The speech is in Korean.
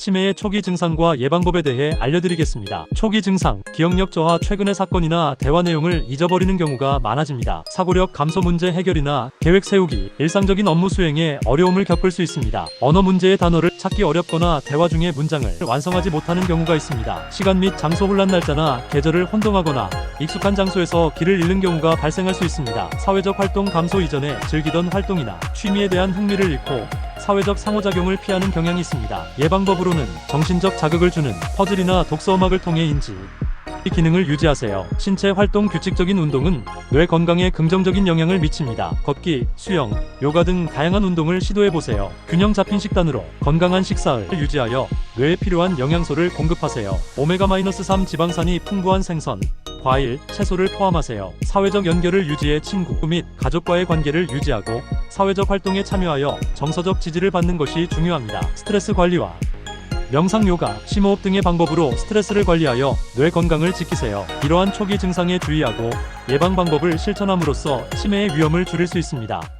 치매의 초기 증상과 예방법에 대해 알려드리겠습니다. 초기 증상, 기억력 저하 최근의 사건이나 대화 내용을 잊어버리는 경우가 많아집니다. 사고력 감소 문제 해결이나 계획 세우기, 일상적인 업무 수행에 어려움을 겪을 수 있습니다. 언어 문제의 단어를 찾기 어렵거나 대화 중에 문장을 완성하지 못하는 경우가 있습니다. 시간 및 장소 혼란 날짜나 계절을 혼동하거나 익숙한 장소에서 길을 잃는 경우가 발생할 수 있습니다. 사회적 활동 감소 이전에 즐기던 활동이나 취미에 대한 흥미를 잃고 사회적 상호작용을 피하는 경향이 있습니다. 예방법으로는 정신적 자극을 주는 퍼즐이나 독서 음악을 통해 인지 이 기능을 유지하세요. 신체 활동 규칙적인 운동은 뇌 건강에 긍정적인 영향을 미칩니다. 걷기, 수영, 요가 등 다양한 운동을 시도해 보세요. 균형 잡힌 식단으로 건강한 식사를 유지하여 뇌에 필요한 영양소를 공급하세요. 오메가-3 지방산이 풍부한 생선, 과일, 채소를 포함하세요. 사회적 연결을 유지해 친구 및 가족과의 관계를 유지하고 사회적 활동에 참여하여 정서적 지지를 받는 것이 중요합니다. 스트레스 관리와 명상 요가, 심호흡 등의 방법으로 스트레스를 관리하여 뇌 건강을 지키세요. 이러한 초기 증상에 주의하고 예방 방법을 실천함으로써 치매의 위험을 줄일 수 있습니다.